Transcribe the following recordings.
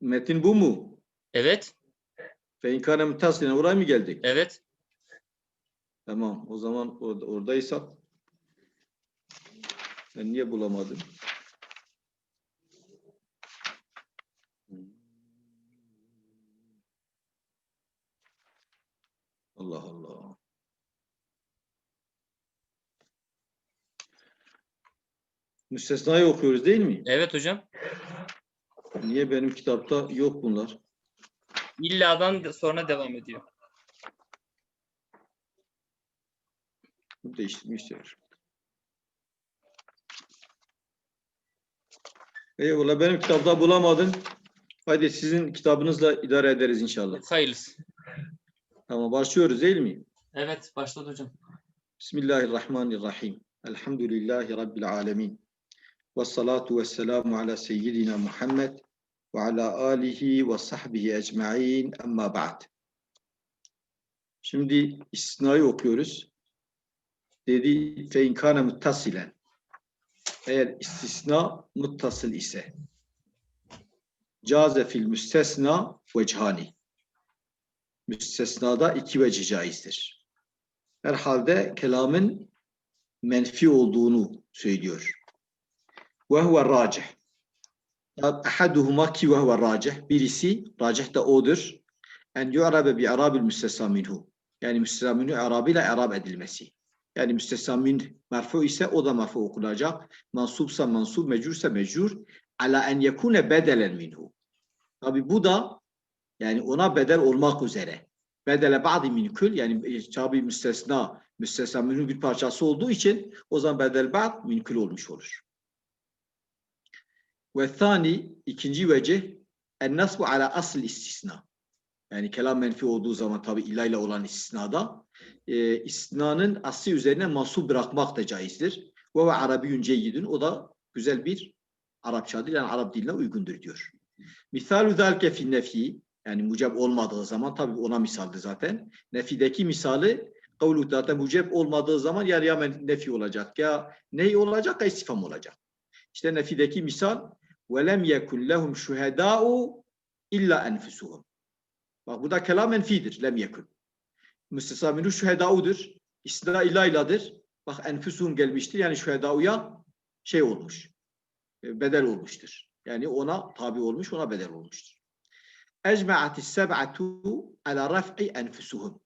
Metin bu mu? Evet. Fe inkâne müttasilen oraya mı geldik? Evet. Tamam. O zaman orada, oradaysak ben niye bulamadım? Allah Allah. Müstesnayı okuyoruz değil mi? Evet hocam. Niye benim kitapta yok bunlar? İlladan sonra devam ediyor. Değiştirmişler. Eyvallah benim kitapta bulamadım. Hadi sizin kitabınızla idare ederiz inşallah. Hayırlısı. Tamam başlıyoruz değil mi? Evet başladı hocam. Bismillahirrahmanirrahim. Elhamdülillahi Rabbil alemin. Ve salatu ve selamu ala seyyidina Muhammed ve ala alihi ve sahbihi ecma'in emma ba'd. Şimdi istisnayı okuyoruz. Dedi fe in kana muttasilen. Eğer istisna muttasıl ise caze fil müstesna vechani. Müstesnada iki vecih caizdir herhalde kelamın menfi olduğunu söylüyor. Ve huve racih. Ahaduhuma ki ve huve racih. Birisi, racih de odur. En yu'rabe bi arabil müstesna minhu. Yani müstesna minhu arabıyla arab edilmesi. Yani müstesna min merfu ise o da merfu okunacak. Mansubsa mansub, mecursa mecur. Ala en yekune bedelen minhu. Tabi bu da yani ona bedel olmak üzere bedele ba'di min kül yani tabi müstesna müstesna bir parçası olduğu için o zaman bedel ba'd min kül olmuş olur. Ve thani ikinci vecih en nasbu ala asl istisna. Yani kelam menfi olduğu zaman tabi ilayla olan istisnada e, istisnanın asli üzerine mansub bırakmak da caizdir. Ve ve arabiyyün ceyyidün o da güzel bir Arapçadır yani Arap diline uygundur diyor. Misalu zalike fin nefi yani muceb olmadığı zaman tabii ona misaldi zaten. Nefideki misali kavlu zaten muceb olmadığı zaman ya ya nefi olacak ya ney olacak ya istifam olacak. İşte nefideki misal lem yekun lehum şuhedâ'u illa enfusuhum. Bak bu da kelam menfidir. Lem yekun. Müstesna minhu şuhedâ'udur. İstina ilayladır. Bak enfusuhum gelmiştir. Yani şuhedâ'uya şey olmuş. e, Bedel olmuştur. Yani ona tabi olmuş, ona bedel olmuştur. Ecma'atis seb'atu ala raf'i enfusuhum.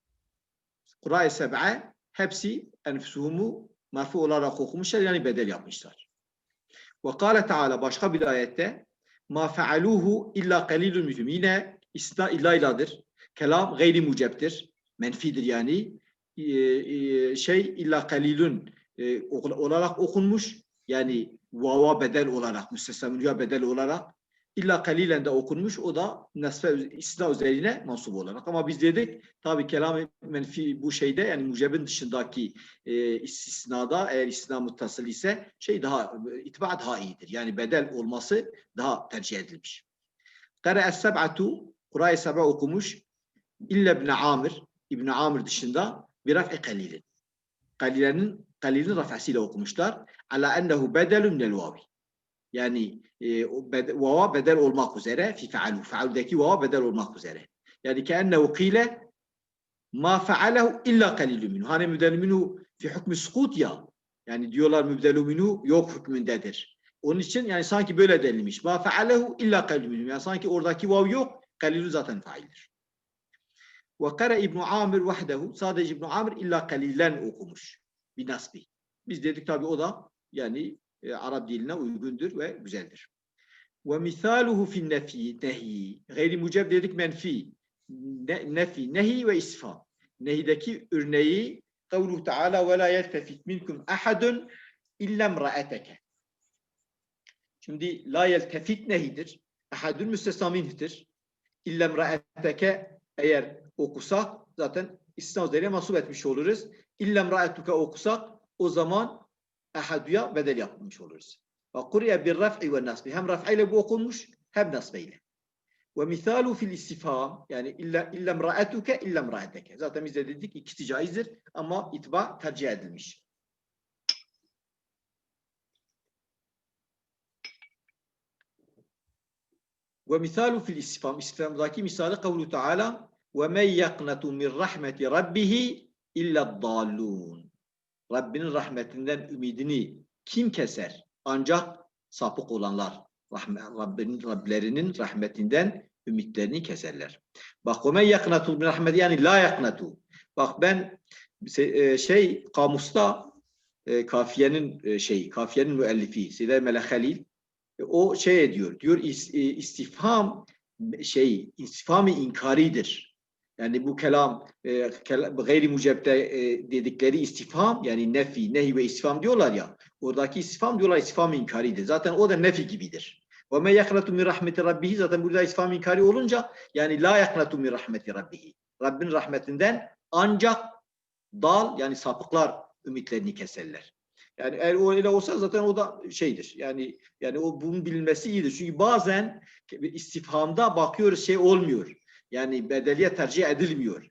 Kur'an-ı seb'a hepsi enfusuhumu marfu olarak okumuşlar yani bedel yapmışlar. Ve kâle Teala başka bir ayette ma fealuhu illa qalilun minhum. Yine isna illayladır. Kelam gayri muceptir. Menfidir yani. Şey illa qalilun e, olarak okunmuş. Yani vava bedel olarak, müstesna bedel olarak İlla kalilen de okunmuş. O da nesfe istisna üzerine mansup olarak. Ama biz dedik tabi kelam menfi bu şeyde yani mucebin dışındaki e, istisnada eğer istisna muttasıl ise şey daha itba daha iyidir. Yani bedel olması daha tercih edilmiş. Kare es-seb'atu Kur'an-ı okumuş. İlla İbn Amir İbn Amir dışında bir raf'i kalilin. Kalilenin kalilin rafasıyla okumuşlar. Ala ennehu bedelun minel. Yani e, vava bedel olmak üzere fi fealu. Fealudaki vava bedel olmak üzere. Yani keennehu kile ma fealehu illa kalilun minhu. Hani mübdelu minhu fi hükmü skut ya. Yani diyorlar mübdelu minhu yok hükmündedir. Onun için yani sanki böyle denilmiş. Ma fealehu illa kalilun minhu. Yani sanki oradaki vav yok. Kalilun zaten faildir. Ve kare İbn Amir vahdehu. Sadece İbn Amir illa kalilen okumuş. Bir nasbi. Biz dedik tabi o da yani e, Arap diline uygundur ve güzeldir. Ve misaluhu fin nefi, nehi. Gayri muceb dedik menfi. Ne, nefi, nehi ve isfa. Nehideki örneği kavluhu Teala ve la yeltefit minkum ahadun illa imraeteke. Şimdi la yeltefit nehidir. Ahadun müstesna minhtir. İlla imraeteke eğer okusak zaten istisna üzerine mahsup etmiş oluruz. İlla imraetuke okusak o zaman ahaduya bedel yapmış oluruz. Ve kuriye bir raf'i ve nasbi. Hem raf'iyle bu okunmuş hem nasbiyle. Ve misalu fil istifham yani illa illa imra'atuke illa imra'ateke. Zaten biz de dedik ikisi caizdir ama itba tercih edilmiş. Ve misalu fil istifam. İstifamdaki misali kavlu Teala ve men yaknatu min rahmeti rabbihi illa dallun. Rabbinin rahmetinden ümidini kim keser? Ancak sapık olanlar. Rabbinin, Rablerinin rahmetinden ümitlerini keserler. Bak men yaknatu min rahmeti yani la yaknatu. Bak ben e, şey kamusta e, kafiyenin e, şeyi, kafiyenin müellifi Side Melek Halil o şey. Diyor e, istifham şey istifham-ı inkaridir. Yani bu kelam e, kel- gayri mucebde e, dedikleri istifham yani nefi, nehi ve istifham diyorlar ya. Oradaki istifham diyorlar istifham-ı inkaridir. Zaten o da nefi gibidir. Ve men yaknatu min rahmeti rabbihi zaten burada istifham inkari olunca yani la yaknatu min rahmeti rabbihi. Rabbin rahmetinden ancak dal yani sapıklar ümitlerini keserler. Yani eğer o öyle olsa zaten o da şeydir. Yani yani o bunun bilinmesi iyidir. Çünkü bazen istifhamda bakıyoruz şey olmuyor. Yani bedeliye tercih edilmiyor.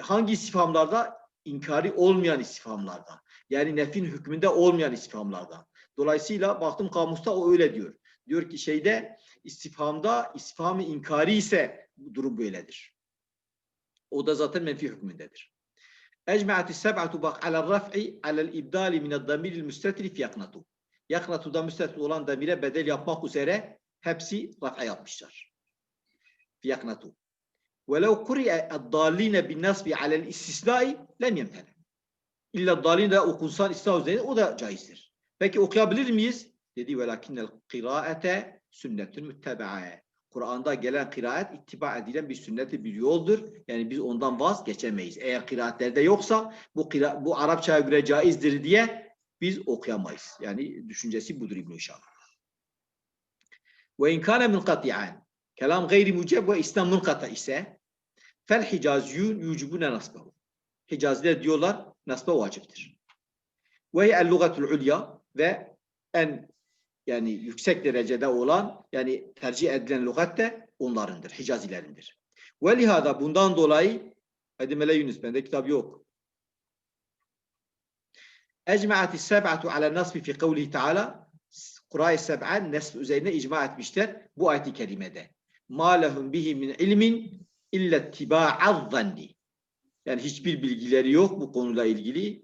Hangi istifamlarda? İnkari olmayan istifamlardan. Yani nefin hükmünde olmayan istifamlardan. Dolayısıyla baktım kamusta o öyle diyor. Diyor ki şeyde istifamda istifamı inkari ise durum böyledir. O da zaten menfi hükmündedir. Ecma'ati seb'atu bak ala raf'i ala ibdali min damiril müstetrif yaknatu. Yaknatu'da müstetrif olan damire bedel yapmak üzere hepsi raf'a yapmışlar. Yaknatu. وَلَوْ قُرِئَ الضَّالِينَ بِالنَّصْبِ عَلَى الْاِسْتِسْنَاءِ لَمْ يَمْتَنَ İlla dalin de okunsan istisna üzerine o da caizdir. Peki okuyabilir miyiz? Dedi velakinnel kıraate sünnetün müttebae. Kur'an'da gelen kıraat ittiba edilen bir sünneti bir yoldur. Yani biz ondan vazgeçemeyiz. Eğer kıraatlerde yoksa bu kıra, bu Arapçaya göre caizdir diye biz okuyamayız. Yani düşüncesi budur İbn-i Şah. Ve in kana munqati'an. Kelam gayri muceb ve İslam munkata ise fel hicaziyun yucibune nasbahu. Hicaziler diyorlar nasba vaciptir. Ve el lugatul ulya ve en yani yüksek derecede olan yani tercih edilen lügat de onlarındır, Hicazilerindir. Ve lihada bundan dolayı hadi Mele Yunus bende kitap yok. Ecma'ati seb'atu ala nasbi fi kavlihi ta'ala Kur'an-ı Seb'a nesb üzerine icma etmişler bu ayet-i kerimede. Ma lehum bihi min ilmin illa tiba'az zanni. Yani hiçbir bilgileri yok bu konuyla ilgili.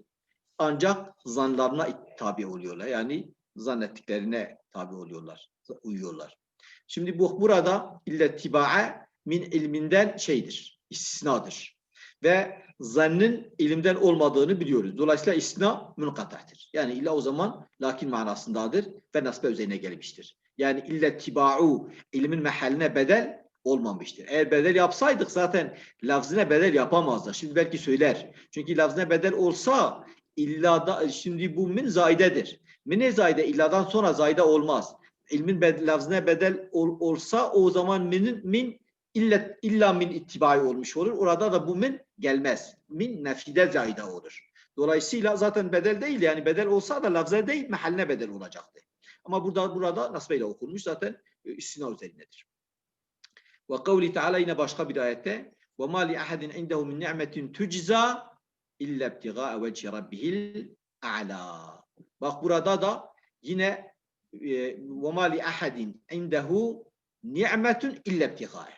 Ancak zanlarına tabi oluyorlar. Yani zannettiklerine tabi oluyorlar, uyuyorlar. Şimdi bu burada illa tiba'a min ilminden şeydir, istisnadır. Ve zannın ilimden olmadığını biliyoruz. Dolayısıyla istisna münkatahtır. Yani illa o zaman lakin manasındadır ve nasbe üzerine gelmiştir. Yani illa tiba'u ilmin mehaline bedel olmamıştır. Eğer bedel yapsaydık zaten lafzine bedel yapamazdı. Şimdi belki söyler. Çünkü lafzine bedel olsa illa da şimdi bu min zaidedir. Mine zayde illadan sonra zayde olmaz. İlmin bed, lafzine bedel ol, olsa o zaman minin min illa, illa min ittibai olmuş olur. Orada da bu min gelmez. Min nefide zayde olur. Dolayısıyla zaten bedel değil yani bedel olsa da lafze değil mehaline bedel olacaktı. Ama burada burada nasbeyle okunmuş zaten e, istina üzerindedir. Ve kavli Teala yine başka bir ayette ve ma li ahadin indehu min ni'metin tujza illa ibtigaa vechi rabbihil a'la. Bak burada da yine e, ve ma li ahadin indehu ni'metun illa ibtigaa.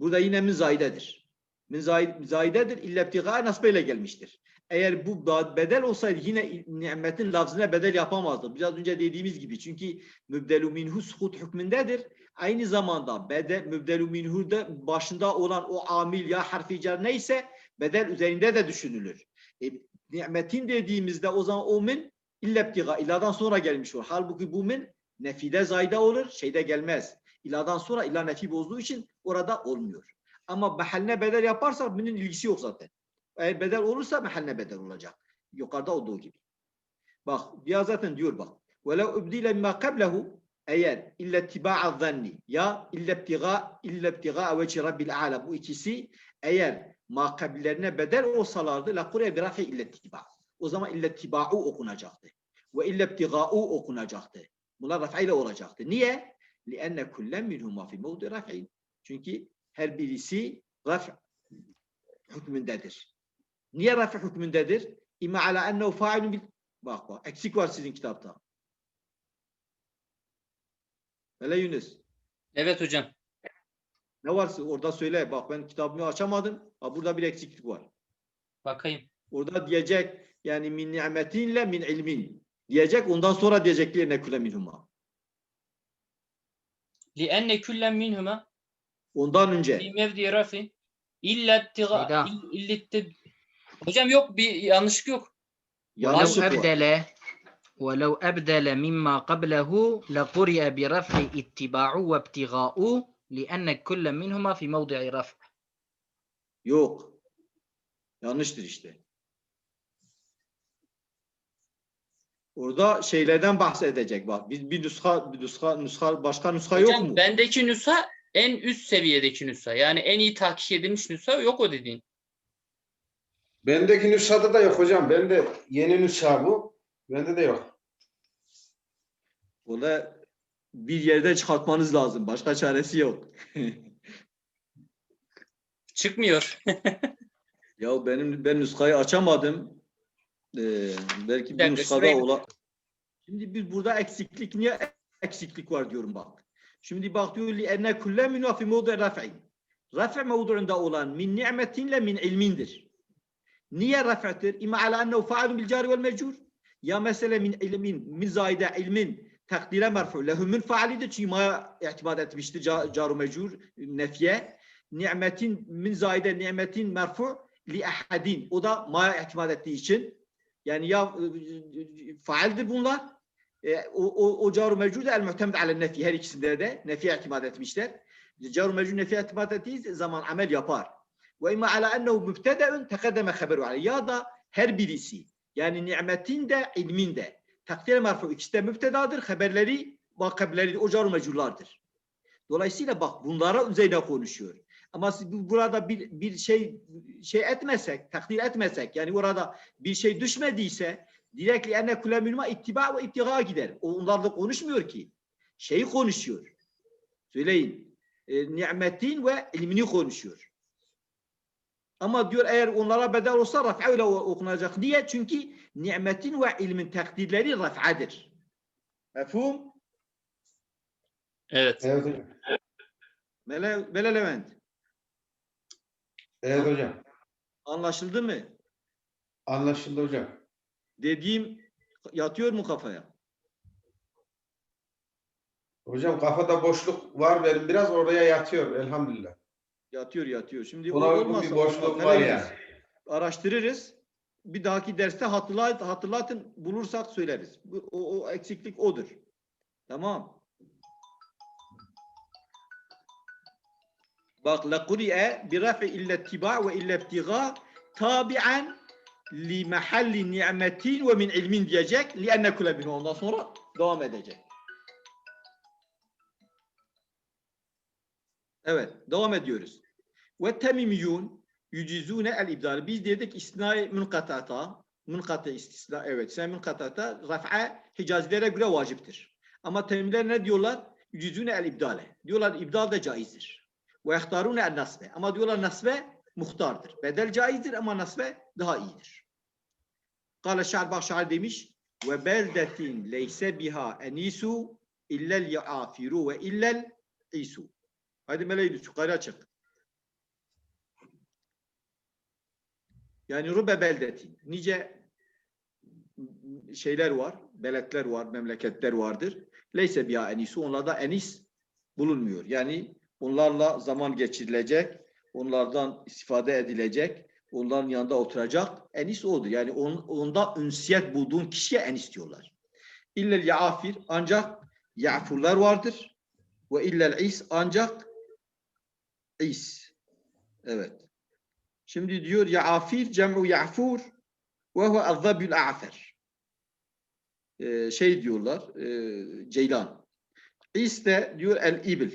Burada yine min zaidedir. Min zaidedir illa ibtigaa nasbeyle gelmiştir. Eğer bu bedel olsaydı yine nimetin lafzına bedel yapamazdı. Biraz önce dediğimiz gibi. Çünkü mübdelu minhu suhut hükmündedir. Aynı zamanda bedel, mübdelu minhu'da başında olan o amil ya harfi cer neyse bedel üzerinde de düşünülür. E, nimetin dediğimizde o zaman o min İlla ibtiga, iladan sonra gelmiş olur. Halbuki bu min nefide zayda olur, şeyde gelmez. İladan sonra illa nefi bozduğu için orada olmuyor. Ama mehaline bedel yaparsak minin ilgisi yok zaten. Eğer bedel olursa mehaline bedel olacak. Yukarıda olduğu gibi. Bak ya zaten diyor bak. وَلَوْ اُبْدِيلَ مَا قَبْلَهُ eğer illa ittiba'a zanni ya illa ibtiga illa ibtiga veci rabbil a'la bu ikisi eğer makabillerine bedel olsalardı la kureye bir rafi illa ittiba. O zaman illa tiba'u okunacaktı. Ve illa ibtiga'u okunacaktı. Bunlar raf'iyle olacaktı. Niye? لِأَنَّ كُلَّ مِنْهُمَا فِي مَوْضِ رَفْعٍ Çünkü her birisi raf' hükmündedir. Niye rafi hükmündedir? İmme ala ennehu failun bil... Bak bak eksik var sizin kitapta. Öyle Yunus. Evet hocam. Ne varsa orada söyle. Bak ben kitabımı açamadım. Ha, burada bir eksiklik var. Bakayım. Orada diyecek yani min nimetinle min ilmin diyecek. Ondan sonra diyecek li enne külle minhuma. Li enne külle minhuma. Ondan önce. Li mevdi rafi. İlla ittiga. İlla Hocam yok bir yanlışlık yok. ولو Yanlışlık var. أبدل ولو أبدل مما قبله لقرئ برفع اتباع وابتغاء لأن كل منهما في موضع رفع Yok. Yanlıştır işte. Orada şeylerden bahsedecek bak. Bir, bir nuska, bir nuska, nuska, başka nuska yok Hocam mu? bendeki nüsha en üst seviyedeki nüsha. Yani en iyi tahkik edilmiş nüsha yok o dediğin. Bendeki nüshada da yok hocam. Bende yeni nüsha bu. Bende de yok. Orada bir yerde çıkartmanız lazım. Başka çaresi yok. Çıkmıyor. ya benim ben nuskayı açamadım. Ee, belki Bir bir dakika, nuskada şuraya- ola. Şimdi biz burada eksiklik niye eksiklik var diyorum bak. Şimdi bak diyor li enne kulle min fi mevdi raf'i. Raf'i mevduunda olan min nimetinle min ilmindir. Niye raf'tir? İma ala ennehu fa'ilun bil cari vel mecrur. Ya mesele min ilmin, min zayide ilmin takdire merfu. Lehumun faalidir çünkü ma itimat etmiştir ca- caru mecrur nefiye. Nimetin min zayide nimetin merfu li ahadin. O da ma itimat ettiği için. Yani ya e, faaldir bunlar. E, o, o, o caru mecrur da el muhtemed ale nefi. Her ikisinde de nefiye itimat etmişler. Caru mecrur nefiye itimat ettiği zaman amel yapar. Ve ala ennehu mübtede'ün tekaddeme haberu aleyh. Ya da her birisi yani nimetin de ilmin de takdir merfu ikisi de mübtedadır. Haberleri vakıbleri o mecrurlardır. Dolayısıyla bak bunlara üzerine konuşuyor. Ama burada bir, bir şey şey etmesek, takdir etmesek yani orada bir şey düşmediyse direktli enne kule minuma ittiba ve ittiga gider. O onlarla konuşmuyor ki. Şeyi konuşuyor. Söyleyin. E, nimetin ve ilmini konuşuyor. Ama diyor eğer onlara bedel olsa raf'a ile okunacak. Niye? Çünkü nimetin ve ilmin takdirleri raf'adır. Mefhum? Evet. Evet hocam. Mele Levent. Evet hocam. Anlaşıldı mı? Anlaşıldı hocam. Dediğim yatıyor mu kafaya? Hocam kafada boşluk var benim. Biraz oraya yatıyor elhamdülillah. Yatıyor yatıyor. Şimdi Buna olmazsa bir boşluk var yani. Araştırırız. Bir dahaki derste hatırlat, hatırlatın. Bulursak söyleriz. Bu, o, o eksiklik odur. Tamam. Bak la kuri'e bi raf'i illa ittiba ve illa ibtiga tabi'an li mahalli ni'metin ve min ilmin diyecek. Li enne kule. Ondan sonra devam edecek. Evet, devam ediyoruz. Ve temimiyun yücizune el ibdal. Biz dedik istinai münkatata, münkata istisna, evet, sen münkatata raf'a hicazilere göre vaciptir. Ama temimler ne diyorlar? Yücizune el ibdale. Diyorlar ibdal da caizdir. Ve yahtarune el nasbe. Ama diyorlar nasbe muhtardır. Bedel caizdir ama nasbe daha iyidir. Kale şair bak şair demiş ve beldetin leyse biha enisu illel yaafiru ve illel isu. Hadi meleği yukarı açık. Yani rube beldetin. Nice şeyler var, beletler var, memleketler vardır. Leyse biha enisu. Onlarda enis bulunmuyor. Yani onlarla zaman geçirilecek, onlardan istifade edilecek, onların yanında oturacak. Enis odur. Yani on, onda ünsiyet bulduğun kişiye enis diyorlar. İllel yaafir ancak yafurlar vardır. Ve illel is ancak is. Evet. Şimdi diyor yaafir cem'u ya'fur ve huve azzabül a'fer. Ee, şey diyorlar e, ceylan. İs de diyor el ibil.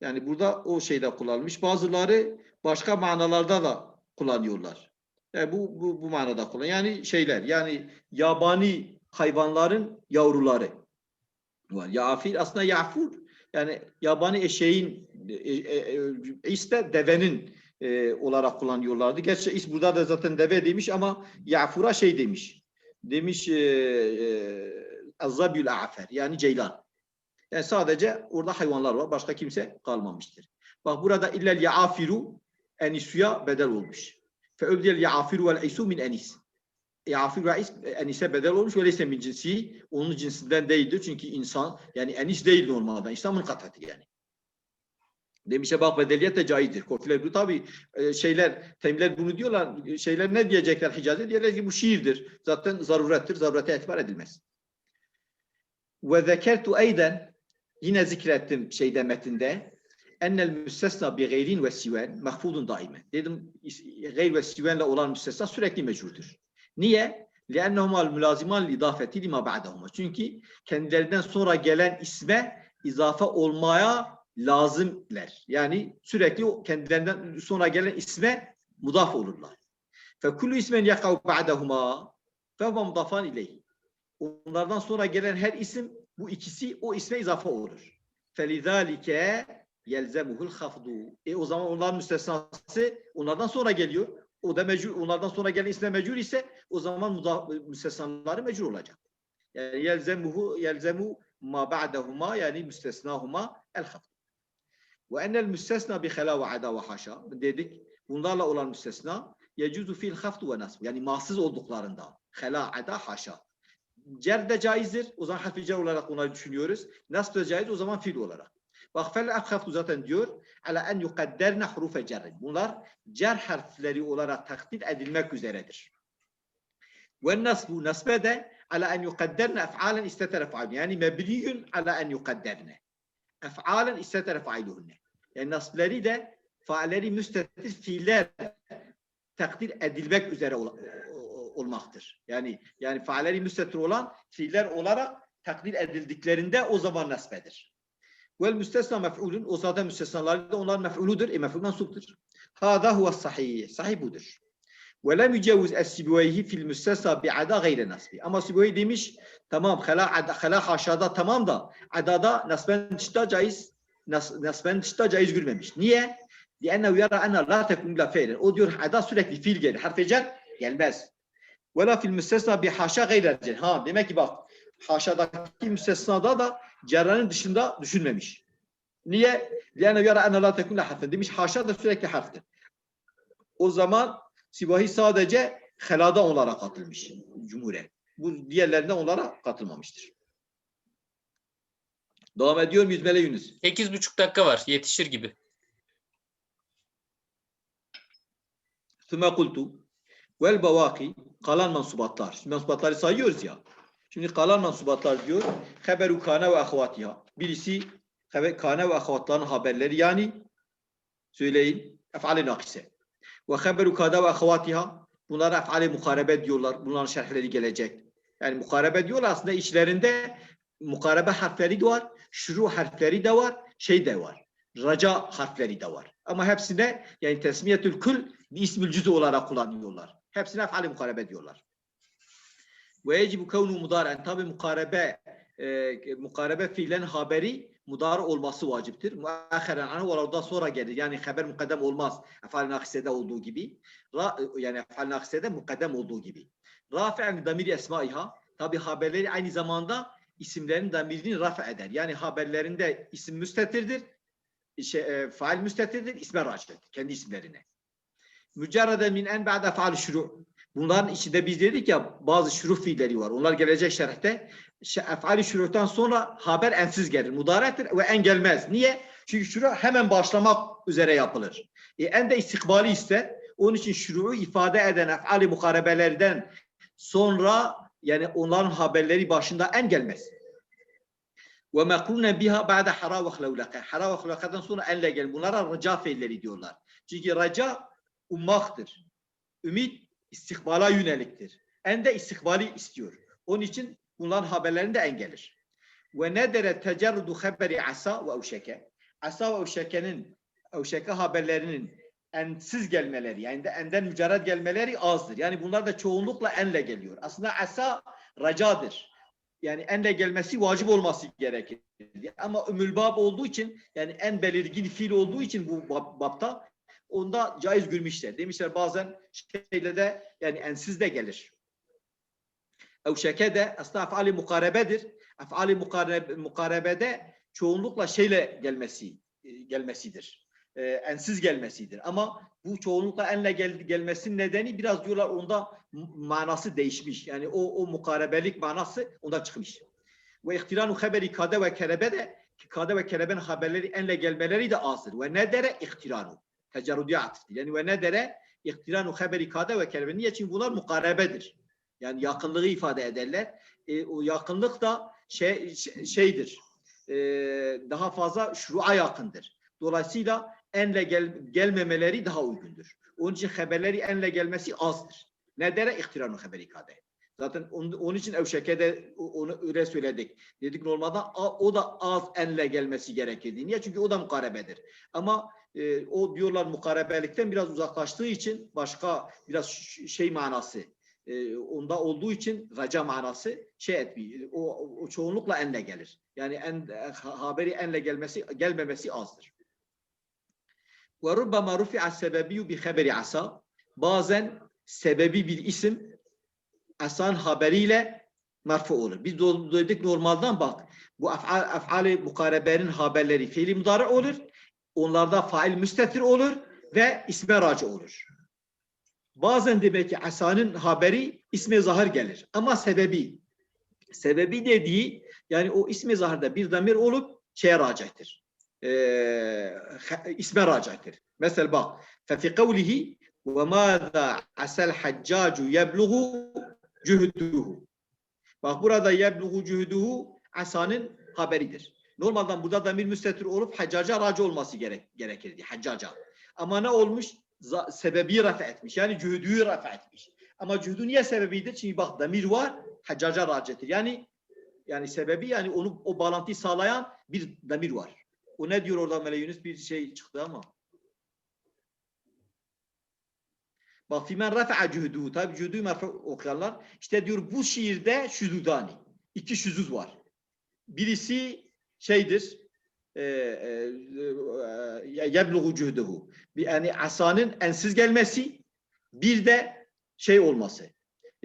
Yani burada o şeyde kullanılmış. Bazıları başka manalarda da kullanıyorlar. Yani bu, bu, bu manada kullan. Yani şeyler yani yabani hayvanların yavruları var. Yafir aslında yafur yani yabani eşeğin e, e, e, is de devenin e, olarak kullanıyorlardı. Gerçi is burada da zaten deve demiş ama yafura şey demiş. Demiş e, e, afer yani ceylan. Yani sadece orada hayvanlar var. Başka kimse kalmamıştır. Bak burada illel yaafiru enisuya bedel olmuş. Fe öbdel yaafiru vel isu min enis. Yafir ve is enise bedel olmuş. Öyleyse min cinsi onun cinsinden değildir. Çünkü insan yani enis değil normalden. İslam'ın katati yani. Demişe bak bedeliyet de caizdir. Kofiler bu tabi şeyler, temler bunu diyorlar. Şeyler ne diyecekler Hicaz'e? Diyorlar ki bu şiirdir. Zaten zarurettir. Zarurete etibar edilmez. Ve zekertu eyden yine zikrettim şeyde metinde ennel müstesna bi gayrin ve siven mahfudun daime. Dedim is- gayr ve sivenle olan müstesna sürekli mecrudur. Niye? لِأَنَّهُمَا الْمُلَازِمَانِ لِضَافَةِ لِمَا بَعْدَهُمَا Çünkü kendilerinden sonra gelen isme izafe olmaya lazımler. Yani sürekli kendilerinden sonra gelen isme mudaf olurlar. Fekullu ismen yakav ba'dahuma fehuve mudafan ileyhi. Onlardan sonra gelen her isim bu ikisi o isme izafa olur. Felizalike yelzemuhul hafdu. E o zaman onların müstesnası onlardan sonra geliyor. O da mecbur, onlardan sonra gelen isme mecbur ise o zaman mudaf, müstesnaları mecbur olacak. Yani yelzemuhu yelzemu ma ba'dahuma yani müstesnahuma el hafdu. Ve enel müstesna bi hala ve ada ve haşa dedik. Bunlarla olan müstesna yecuzu fil hafd ve nasb. Yani mahsız olduklarında hala ada haşa. Cer de caizdir. O zaman harfi cer olarak onları düşünüyoruz. Nasb da caiz o zaman fiil olarak. Bak fel hafdu zaten diyor ala en yukadderne hurufe cerrin. Bunlar cer harfleri olarak takdir edilmek üzeredir. Ve nasbu nasbe de ala en yukadderne ef'alen isteter ef'alun. Yani mebniyün ala en yukadderne. Ef'alen isteter ef'aluhunne. Yani nasbleri de failleri müstetir fiiller takdir edilmek üzere ol- olmaktır. Yani yani failleri müstetir olan fiiller olarak takdir edildiklerinde o zaman nasbedir. Vel müstesna mef'ulun. O zaten müstesnaları da onlar mef'uludur. E mef'ul mansuptur. Hâzâ huve sahih. Sahih budur. Ve lem yücevuz es-sibiveyhi fil müstesna bi'ada gayre nasbi. Ama Sibivey demiş tamam hala, ada- hala haşada tamam da adada nasben dışta caiz nas, nasben dışta caiz görmemiş. Niye? لأنه يرى أن لا تكون إلا فعلا. O diyor ada sürekli fiil gelir. Harf cer gelmez. Ve la fil müstesna bi haşa gayre cer. Ha demek ki bak haşadaki müstesnada da cerranın dışında düşünmemiş. Niye? لأنه يرى أن لا تكون إلا harfen. Demiş haşa da sürekli harftir. O zaman Sivahi sadece helada onlara katılmış. Cumhuriyet. Bu diğerlerinde onlara katılmamıştır. Devam ediyor muyuz Mele Yunus? 8,5 dakika var. Yetişir gibi. Süme kultu vel bavaki kalan mansubatlar. Şimdi mansubatları sayıyoruz ya. Şimdi kalan mansubatlar diyor. Haberu kana ve ahvatiha. Birisi kana ve ahvatların haberleri yani söyleyin. Ef'ali nakise. Ve haberu kada ve ahvatiha. Bunlara ef'ali mukarebe diyorlar. Bunların şerhleri gelecek. Yani mukarebe diyorlar aslında içlerinde mukarebe harfleri de var. Şuru harfleri de var. Şey de var. Raca harfleri de var. Ama hepsine yani tesmiyetül kül bir ismül cüzü olarak kullanıyorlar. Hepsine ef'ali mukarebe diyorlar. Ve yecibu kavnu mudaren. Tabi mukarebe e, mukarebe fiilen haberi mudar olması vaciptir. Muaheren anhu oradan sonra gelir. Yani haber mukaddem olmaz. Efal nakisede olduğu gibi. Ra, yani efal nakisede mukaddem olduğu gibi. Rafi'en damiri esmaiha. Tabi haberleri aynı zamanda isimlerin damirini rafa eder. Yani haberlerinde isim müstetirdir. Şey, e, fail müstetirdir. isme racidir. Kendi isimlerine. Mücerrede min en ba'de faal şuru. Bunların içinde biz dedik ya bazı şuru fiilleri var. Onlar gelecek şerhte. Efali şuruhtan sonra haber ensiz gelir. Mudarettir ve en gelmez. Niye? Çünkü şuru hemen başlamak üzere yapılır. E, en de istikbali ise onun için şuru'u ifade eden efali mukarebelerden sonra yani onların haberleri başında en gelmez. Ve mekrune biha ba'de hara ve hlevlaka. Hara ve hlevlakadan sonra enle gelir. Bunlara raca fiilleri diyorlar. Çünkü raca ummaktır. Ümit istikbala yöneliktir. En de istikbali istiyor. Onun için bunların haberlerinde en gelir. Ve nedere tecerrudu haberi asa ve evşeke. Asa ve evşekenin evşeke haberlerinin ensiz gelmeleri yani de enden mücerred gelmeleri azdır. Yani bunlar da çoğunlukla enle geliyor. Aslında asa racadır. Yani enle gelmesi vacip olması gerekir. Ama ümülbab olduğu için yani en belirgin fiil olduğu için bu bab, babta onda caiz görmüşler. Demişler bazen şeyle de yani ensiz de gelir. Evşeke de aslında efali mukarebedir. Efali mukarebe, mukarebede çoğunlukla şeyle gelmesi e, gelmesidir. E, ensiz gelmesidir. Ama bu çoğunlukla enle gel, gelmesinin nedeni biraz diyorlar onda manası değişmiş. Yani o o mukarebelik manası ondan çıkmış. Ve ihtiranu haberi kade ve kerebe de kade ve kerebenin haberleri enle gelmeleri de azdır. Ve ne dere ihtiranu. Tecerrüdi. Yani ve ne dere ihtiranu haberi kade ve kerebe. Niye? Çünkü bunlar mukarebedir. Yani yakınlığı ifade ederler. E, o yakınlık da şey, şey- şeydir. E, daha fazla şuru'a yakındır. Dolayısıyla enle gel, gelmemeleri daha uygundur. Onun için haberleri enle gelmesi azdır. Ne dere ihtiranu haberi kade. Zaten onun, onun için Evşeke'de o- onu öyle söyledik. Dedik normalde o da az enle gelmesi gerekirdi. Niye? Çünkü o da mukarebedir. Ama e, o diyorlar mukarebelikten biraz uzaklaştığı için başka biraz şey manası e, onda olduğu için raca manası şey etmiyor. O, o- çoğunlukla enle gelir. Yani en, ha- haberi enle gelmesi gelmemesi azdır. Ve rubbama rufi'a sebebiyu bi haberi asa. Bazen sebebi bir isim asan haberiyle merfu olur. Biz dedik normalden bak. Bu af'al, af'ali mukarebenin haberleri fiili mudari olur. Onlarda fail müstetir olur ve isme raci olur. Bazen demek ki asanın haberi isme zahir gelir. Ama sebebi sebebi dediği yani o isme zahirde bir damir olup şeye raci'tir Ee, ha- isme raci'tir. Mesela bak ففي قوله وماذا عسى الحجاج يبلغ cühduhu. Bak burada yebluğu cühduhu asanın haberidir. Normalden burada da bir müstetir olup haccaca raci olması gerek, gerekirdi. Haccaca. Ama ne olmuş? Za- sebebi rafa etmiş. Yani cühdüyü rafa etmiş. Ama cühdü niye sebebidir? Çünkü bak damir var, haccaca racidir. Yani yani sebebi yani onu o bağlantıyı sağlayan bir damir var. O ne diyor orada Mele Yunus? Bir şey çıktı ama. Bak fimen rafa'a cühdü. Tabi cühdü merfa okuyanlar. İşte diyor bu şiirde şüzudani. İki şüzuz var. Birisi şeydir. E, e, e, yebluğu cühdühü. Yani asanın ensiz gelmesi. Bir de şey olması.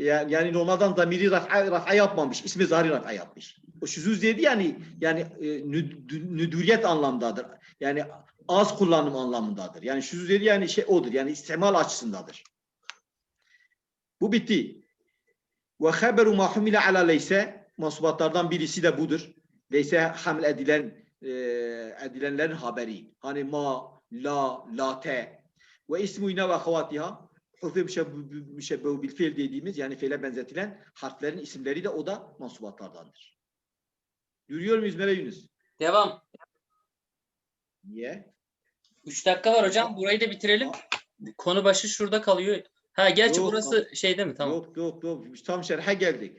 Yani, normalden damiri raf'a, raf'a yapmamış. ismi zahri raf'a yapmış. O şüzuz dedi yani yani e, nüd- nüdüriyet anlamdadır. Yani az kullanım anlamındadır. Yani şüzuz dedi yani şey odur. Yani istimal açısındadır. Bu bitti. Ve haberu ma humile ala leyse mansubatlardan birisi de budur. Leyse hamil edilen e, edilenlerin haberi. Hani ma, la, late ve ismu yine ve havatiha hufe müşebbehu bil fiil dediğimiz yani fiile benzetilen harflerin isimleri de o da mansubatlardandır. Yürüyor muyuz Mele Yunus? Devam. Niye? 3 dakika var hocam. Burayı da bitirelim. Konu başı şurada kalıyor. Ha gerçi Yok, burası şey değil mi? Tamam. Yok yok yok. Tam şerhe geldik.